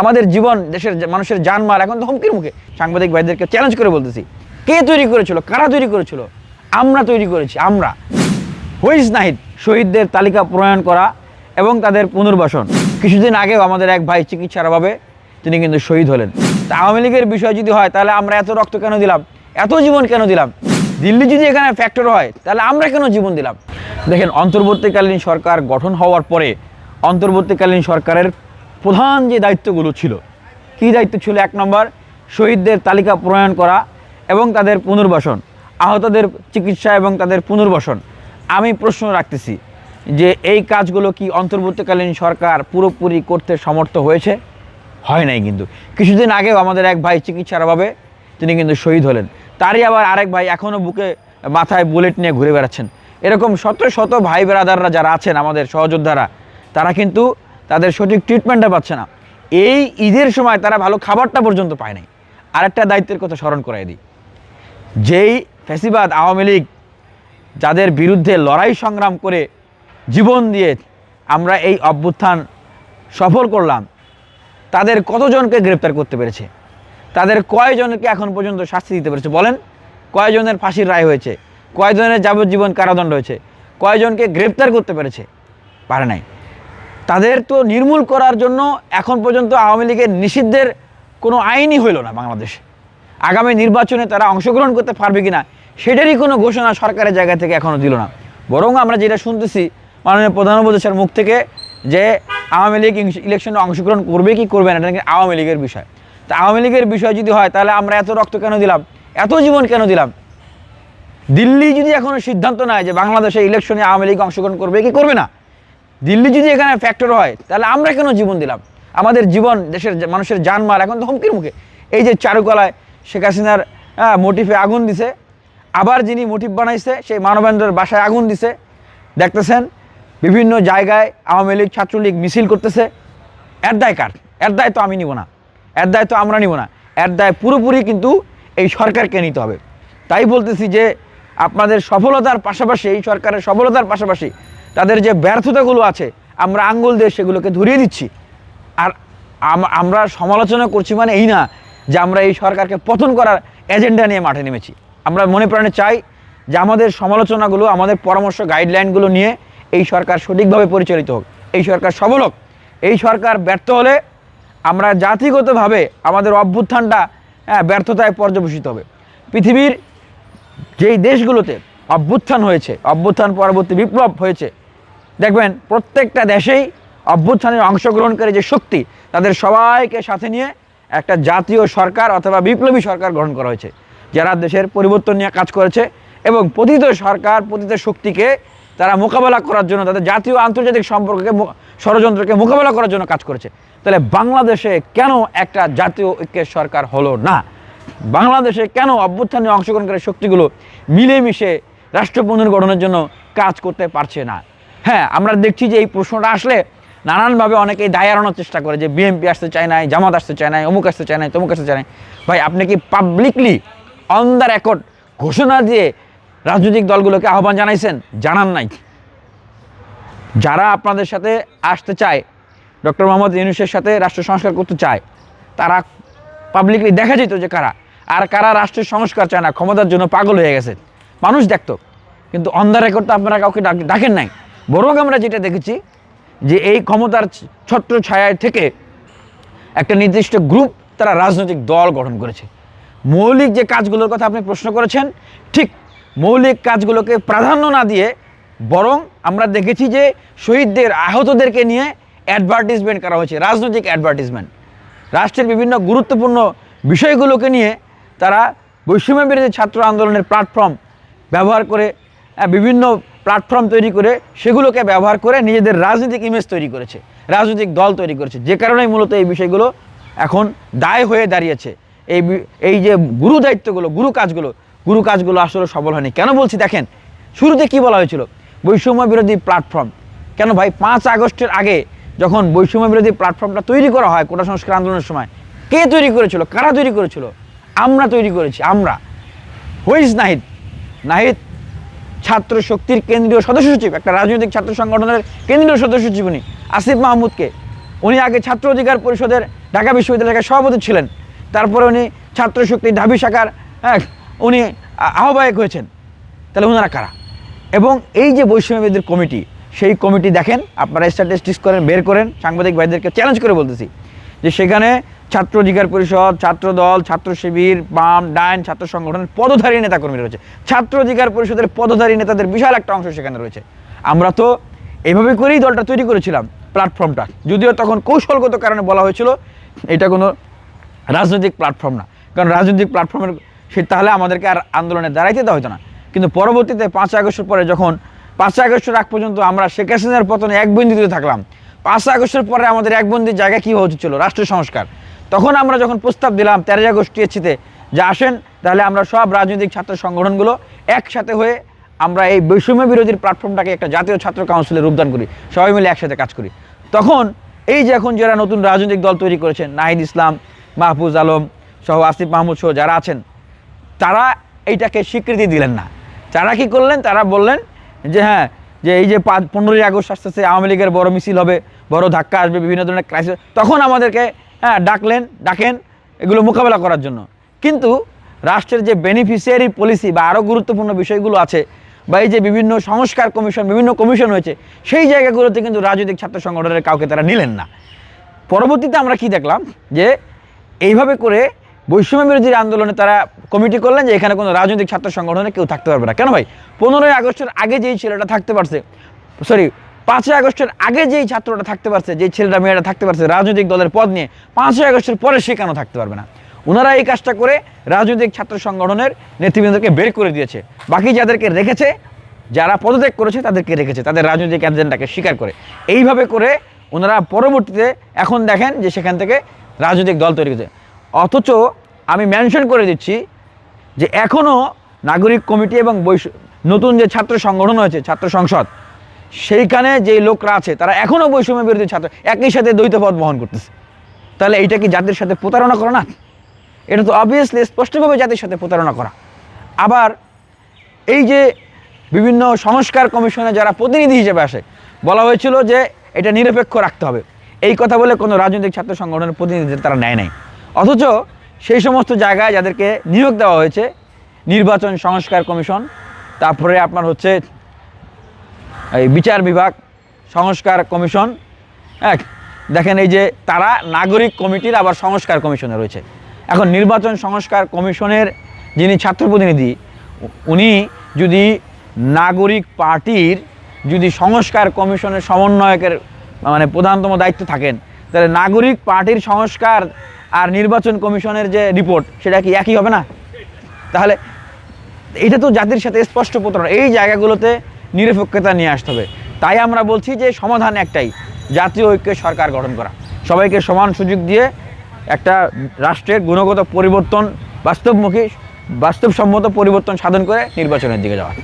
আমাদের জীবন, দেশের মানুষের জানমাল এখন তো হুমকির মুখে। সাংবাদিক ভাইদেরকে চ্যালেঞ্জ করে বলতেছি, কে তৈরি করেছিল, কারা তৈরি করেছিল? আমরা তৈরি করেছি, আমরা। হুইজ নাহিদ শহীদদের তালিকা প্রণয়ন করা এবং তাদের পুনর্বাসন। কিছুদিন আগেও আমাদের এক ভাই চিকিৎসার অভাবে তিনি কিন্তু শহীদ হলেন। তা আওয়ামী লীগের বিষয় যদি হয়, তাহলে আমরা এত রক্ত কেন দিলাম? এত জীবন কেন দিলাম? দিল্লি যদি এখানে ফ্যাক্টর হয়, তাহলে আমরা কেন জীবন দিলাম? দেখেন, অন্তর্বর্তীকালীন সরকার গঠন হওয়ার পরে অন্তর্বর্তীকালীন সরকারের প্রধান যে দায়িত্বগুলো ছিল, কী দায়িত্ব ছিল? এক নম্বর, শহীদদের তালিকা প্রণয়ন করা এবং তাদের পুনর্বাসন, আহতদের চিকিৎসা এবং তাদের পুনর্বাসন। আমি প্রশ্ন রাখতেছি যে এই কাজগুলো কি অন্তর্বর্তীকালীন সরকার পুরোপুরি করতে সমর্থ হয়েছে? হয় নাই কিন্তু। কিছুদিন আগেও আমাদের এক ভাই চিকিৎসার অভাবে তিনি কিন্তু শহীদ হলেন। তারই আবার আরেক ভাই এখনও বুকে, মাথায় বুলেট নিয়ে ঘুরে বেড়াচ্ছেন। এরকম শত শত ভাই বেরাদাররা যারা আছেন আমাদের সহযোদ্ধারা, তারা কিন্তু তাদের সঠিক ট্রিটমেন্টটা পাচ্ছে না। এই ঈদের সময় তারা ভালো খাবারটা পর্যন্ত পায় নাই। আরেকটা দায়িত্বের কথা স্মরণ করাই দিই। যেই ফ্যাসিবাদ আওয়ামী লীগ যাদের বিরুদ্ধে লড়াই সংগ্রাম করে জীবন দিয়ে আমরা এই অভ্যুত্থান সফল করলাম, তাদের কতজনকে গ্রেপ্তার করতে পেরেছে? তাদের কয়জনকে এখন পর্যন্ত শাস্তি দিতে পেরেছে বলেন? কয়জনের ফাঁসির রায় হয়েছে? কয়জনের যাবজ্জীবন কারাদণ্ড হয়েছে? কয়জনকে গ্রেপ্তার করতে পেরেছে? পারে নাই। তাদের তো নির্মূল করার জন্য এখন পর্যন্ত আওয়ামী লীগের নিষিদ্ধের কোনো আইনই হইল না বাংলাদেশে। আগামী নির্বাচনে তারা অংশগ্রহণ করতে পারবে কিনা সেটারই কোনো ঘোষণা সরকারের জায়গা থেকে এখনও দিল না। বরং আমরা যেটা শুনতেছি মাননীয় প্রধান উপদেষ্টার মুখ থেকে যে আওয়ামী লীগ ইলেকশনে অংশগ্রহণ করবে কি করবে না, এটা নাকি আওয়ামী লীগের বিষয়। তা আওয়ামী লীগের বিষয় যদি হয়, তাহলে আমরা এত রক্ত কেন দিলাম? এত জীবন কেন দিলাম? দিল্লি যদি এখনও সিদ্ধান্ত নেয় যে বাংলাদেশে ইলেকশনে আওয়ামী লীগ অংশগ্রহণ করবে, কি করবে না? দিল্লি যদি এখানে ফ্যাক্টর হয়, তাহলে আমরা কেন জীবন দিলাম? আমাদের জীবন দেশের মানুষের জানমাল এখন তো হুমকির মুখে। এই যে চারুকলায় শেখ হাসিনার মোটিফে আগুন দিছে, আবার যিনি মোটিভ বানাইছে, সেই মানবেন্দ্রের বাসায় আগুন দিছে। দেখতেছেন, বিভিন্ন জায়গায় আওয়ামী লীগ, ছাত্রলীগ মিছিল করতেছে। এর দায় কার? এর দায় তো আমি নিব না। এর দায় তো আমরা নিব না। এর দায় পুরোপুরি কিন্তু এই সরকারকে নিতে হবে। তাই বলতেছি যে, আপনাদের সফলতার পাশাপাশি, এই সরকারের সফলতার পাশাপাশি তাদের যে ব্যর্থতাগুলো আছে আমরা আঙ্গুল দিয়ে সেগুলোকে ধরিয়ে দিচ্ছি। আর আম- আমরা সমালোচনা করছি মানে এই না যে আমরা এই সরকারকে পতন করার এজেন্ডা নিয়ে মাঠে নেমেছি। আমরা মনে প্রাণে চাই যে আমাদের সমালোচনাগুলো আমাদের পরামর্শ গাইডলাইনগুলো নিয়ে এই সরকার সঠিকভাবে পরিচালিত হোক। এই সরকার সবল হোক। এই সরকার ব্যর্থ হলে আমরা জাতিগতভাবে আমাদের অভ্যুত্থানটা হ্যাঁ, ব্যর্থতায় পর্যবেসিত হবে। পৃথিবীর যেই দেশগুলোতে অভ্যুত্থান হয়েছে অভ্যুত্থান পরবর্তী বিপ্লব হয়েছে দেখবেন প্রত্যেকটা দেশেই অভ্যুত্থানের অংশগ্রহণকারী যে শক্তি, তাদের সবাইকে সাথে নিয়ে একটা জাতীয় সরকার অথবা বিপ্লবী সরকার গ্রহণ করা হয়েছে, যারা দেশের পরিবর্তন নিয়ে কাজ করেছে এবং পতিত সরকার, পতিত শক্তিকে তারা মোকাবেলা করার জন্য, তাদের জাতীয় আন্তর্জাতিক সম্পর্ককে ষড়যন্ত্রকে মোকাবেলা করার জন্য কাজ করেছে। তাহলে বাংলাদেশে কেন একটা জাতীয় ঐক্যের সরকার হলো না? বাংলাদেশে কেন অভ্যুত্থানে অংশগ্রহণকারী শক্তিগুলো মিলেমিশে রাষ্ট্র পুনর্গঠনের জন্য কাজ করতে পারছে না? হ্যাঁ আমরা দেখছি যে এই প্রশ্নটা আসলে নানানভাবে অনেকেই দায় এড়ানোর চেষ্টা করে যে বিএনপি আসতে চায় নাই, জামাত আসতে চায় নাই, অমুক আসতে চায় নাই, তমুক আসতে চায় নাই। ভাই, আপনি কি পাবলিকলি অন দ্য রেকর্ড ঘোষণা দিয়ে রাজনৈতিক দলগুলোকে আহ্বান জানাইছেন? জানান নাই। যারা আপনাদের সাথে আসতে চায়, ডক্টর মোহাম্মদ ইউনুসের সাথে রাষ্ট্র সংস্কার করতে চায়, তারা পাবলিকলি দেখা যেত যে কারা। আর কারা রাষ্ট্রের সংস্কার চায় না, ক্ষমতার জন্য পাগল হয়ে গেছে। মানুষ দেখতো, কিন্তু অন দ্য রেকর্ড তো আপনারা কাউকে ডাকেন নাই। বরং আমরা যেটা দেখেছি যে এই ক্ষমতার ছত্র ছায়ায় থেকে একটা নির্দিষ্ট গ্রুপ তারা রাজনৈতিক দল গঠন করেছে। মৌলিক যে কাজগুলোর কথা আপনি প্রশ্ন করেছেন, ঠিক মৌলিক কাজগুলোকে প্রাধান্য না দিয়ে বরং আমরা দেখেছি যে শহীদদের আহতদেরকে নিয়ে অ্যাডভার্টিসমেন্ট করা হয়েছে, রাজনৈতিক অ্যাডভার্টিসমেন্ট রাষ্ট্রের বিভিন্ন গুরুত্বপূর্ণ বিষয়গুলোকে নিয়ে তারা বৈষম্য বিরোধী ছাত্র আন্দোলনের প্ল্যাটফর্ম ব্যবহার করে বিভিন্ন প্ল্যাটফর্ম তৈরি করে সেগুলোকে ব্যবহার করে নিজেদের রাজনৈতিক ইমেজ তৈরি করেছে, রাজনৈতিক দল তৈরি করেছে। যে কারণেই মূলত এই বিষয়গুলো এখন দায় হয়ে দাঁড়িয়েছে। এই এই যে গুরু দায়িত্বগুলো, গুরু কাজগুলো গুরু কাজগুলো আসলে সফল হয়নি। কেন বলছি দেখেন, শুরুতে কি বলা হয়েছিল? বৈষম্য বিরোধী প্ল্যাটফর্ম। কেন ভাই, পাঁচ আগস্টের আগে যখন বৈষম্য বিরোধী প্ল্যাটফর্মটা তৈরি করা হয় কোটা সংস্কার আন্দোলনের সময়, কে তৈরি করেছিল? কারা তৈরি করেছিল? আমরা তৈরি করেছি, আমরা। হুইজ নাহিদ নাহিদ ছাত্র শক্তির কেন্দ্রীয় সদস্য সচিব, একটা রাজনৈতিক ছাত্র সংগঠনের কেন্দ্রীয় সদস্য সচিব উনি, আসিফ মাহমুদকে। উনি আগে ছাত্র অধিকার পরিষদের ঢাকা বিশ্ববিদ্যালয়ের সভাপতি ছিলেন। তারপরে উনি ছাত্র শক্তি ঢাবি শাখার হ্যাঁ উনি আহ্বায়ক হয়েছেন। তাহলে ওনারা কারা? এবং এই যে বৈষম্যবিদের কমিটি, সেই কমিটি দেখেন, আপনারা স্ট্যাটিস্টিক্স করেন, বের করেন, সাংবাদিক ভাইদেরকে চ্যালেঞ্জ করে বলতেছি যে সেখানে ছাত্র অধিকার পরিষদ, ছাত্র দল, ছাত্র শিবির, বাম, ডাইন, ছাত্র সংগঠনের পদধারী নেতাকর্মী রয়েছে। ছাত্র অধিকার পরিষদের পদধারী নেতাদের বিশাল একটা অংশ সেখানে রয়েছে। আমরা তো এইভাবে করেই দলটা তৈরি করেছিলাম, প্ল্যাটফর্মটা। যদিও তখন কৌশলগত কারণে বলা হয়েছিল, এটা কোনো রাজনৈতিক প্ল্যাটফর্ম না। কারণ রাজনৈতিক প্ল্যাটফর্মের সে তাহলে আমাদেরকে আর আন্দোলনে দাঁড়াইতে দেওয়া হতো না। কিন্তু পরবর্তীতে পাঁচ আগস্টের পরে যখন পাঁচ আগস্টের আগ পর্যন্ত আমরা শেখ হাসিনার পতনে এক বন্দিতে থাকলাম পাঁচ আগস্টের পরে আমাদের এক বন্দির জায়গা কী হওয়া উচিত ছিল রাষ্ট্র সংস্কার। তখন আমরা যখন প্রস্তাব দিলাম তেরোই আগস্ট টিএসিতে যে আসেন, তাহলে আমরা সব রাজনৈতিক ছাত্র সংগঠনগুলো একসাথে হয়ে আমরা এই বৈষম্য বিরোধীর প্ল্যাটফর্মটাকে একটা জাতীয় ছাত্র কাউন্সিলে রূপদান করি, সবাই মিলে একসাথে কাজ করি। তখন এই যে এখন যারা নতুন রাজনৈতিক দল তৈরি করেছেন, নাহিদ ইসলাম, মাহফুজ আলম সহ আসিফ মাহমুদ সহ যারা আছেন, তারা এইটাকে স্বীকৃতি দিলেন না। তারা কি করলেন? তারা বললেন যে হ্যাঁ যে এই যে পাঁচ, পনেরোই আগস্ট আস্তে আস্তে আওয়ামী লীগের বড় মিছিল হবে, বড় ধাক্কা আসবে, বিভিন্ন ধরনের ক্রাইসিস তখন আমাদেরকে হ্যাঁ ডাকলেন, ডাকেন, এগুলো মোকাবেলা করার জন্য। কিন্তু রাষ্ট্রের যে বেনিফিশিয়ারি পলিসি বা আরও গুরুত্বপূর্ণ বিষয়গুলো আছে, বা এই যে বিভিন্ন সংস্কার কমিশন, বিভিন্ন কমিশন হয়েছে, সেই জায়গাগুলোতে কিন্তু রাজনৈতিক ছাত্র সংগঠনের কাউকে তারা নিলেন না। পরবর্তীতে আমরা কি দেখলাম যে, এইভাবে করে বৈষম্য বিরোধী আন্দোলনে তারা কমিটি করলেন যে এখানে কোনো রাজনৈতিক ছাত্র সংগঠনে কেউ থাকতে পারবে না। কেন ভাই? পনেরোই আগস্টের আগে যেই ছেলেটা থাকতে পারছে সরি পাঁচই আগস্টের আগে যেই ছাত্রটা থাকতে পারছে, যেই ছেলেটা মেয়েটা থাকতে পারছে রাজনৈতিক দলের পদ নিয়ে, পাঁচই আগস্টের পরে সে কেন থাকতে পারবে না? ওনারা এই কাজটা করে রাজনৈতিক ছাত্র সংগঠনের নেতৃবৃন্দকে বের করে দিয়েছে। বাকি যাদেরকে রেখেছে, যারা পদত্যাগ করেছে তাদেরকে রেখেছে, তাদের রাজনৈতিক এজেন্ডাকে স্বীকার করে। এইভাবে করে ওনারা পরবর্তীতে এখন দেখেন যে সেখান থেকে রাজনৈতিক দল তৈরি হয়েছে। অথচ আমি মেনশন করে দিচ্ছি যে এখনও নাগরিক কমিটি এবং বৈশ- নতুন যে ছাত্র সংগঠন হয়েছে, ছাত্র সংসদ সেইখানে যে লোকরা আছে, তারা এখনও বৈষম্য বিরোধী ছাত্র, একই সাথে দ্বৈত পদ বহন করতেছে। তাহলে এইটা কি জাতির সাথে প্রতারণা করা না? এটা তো অবভিয়াসলি স্পষ্টভাবে জাতির সাথে প্রতারণা করা। আবার এই যে বিভিন্ন সংস্কার কমিশনে যারা প্রতিনিধি হিসেবে আসে, বলা হয়েছিল যে এটা নিরপেক্ষ রাখতে হবে। এই কথা বলে কোনো রাজনৈতিক ছাত্র সংগঠনের প্রতিনিধিদের তারা নেয় নাই। অথচ সেই সমস্ত জায়গায় যাদেরকে নিয়োগ দেওয়া হয়েছে, নির্বাচন সংস্কার কমিশন, তারপরে আপনার হচ্ছে এই বিচার বিভাগ, সংস্কার কমিশন, এক, দেখেন এই যে তারা নাগরিক কমিটির আবার সংস্কার কমিশনে রয়েছে। এখন নির্বাচন সংস্কার কমিশনের যিনি ছাত্র প্রতিনিধি, উনি যদি নাগরিক পার্টির যদি সংস্কার কমিশনের সমন্বয়কের মানে প্রধানতম দায়িত্ব থাকেন, তাহলে নাগরিক পার্টির সংস্কার আর নির্বাচন কমিশনের যে রিপোর্ট, সেটা কি একই হবে না? তাহলে এটা তো জাতির সাথে স্পষ্ট প্রতারণা এই জায়গাগুলোতে নিরপেক্ষতা নিয়ে আসতে হবে। তাই আমরা বলছি যে সমাধান একটাই, জাতীয় ঐক্যের সরকার গঠন করা। সবাইকে সমান সুযোগ দিয়ে একটা রাষ্ট্রের গুণগত পরিবর্তন, বাস্তবমুখী, বাস্তবসম্মত পরিবর্তন সাধন করে নির্বাচনের দিকে যাওয়া।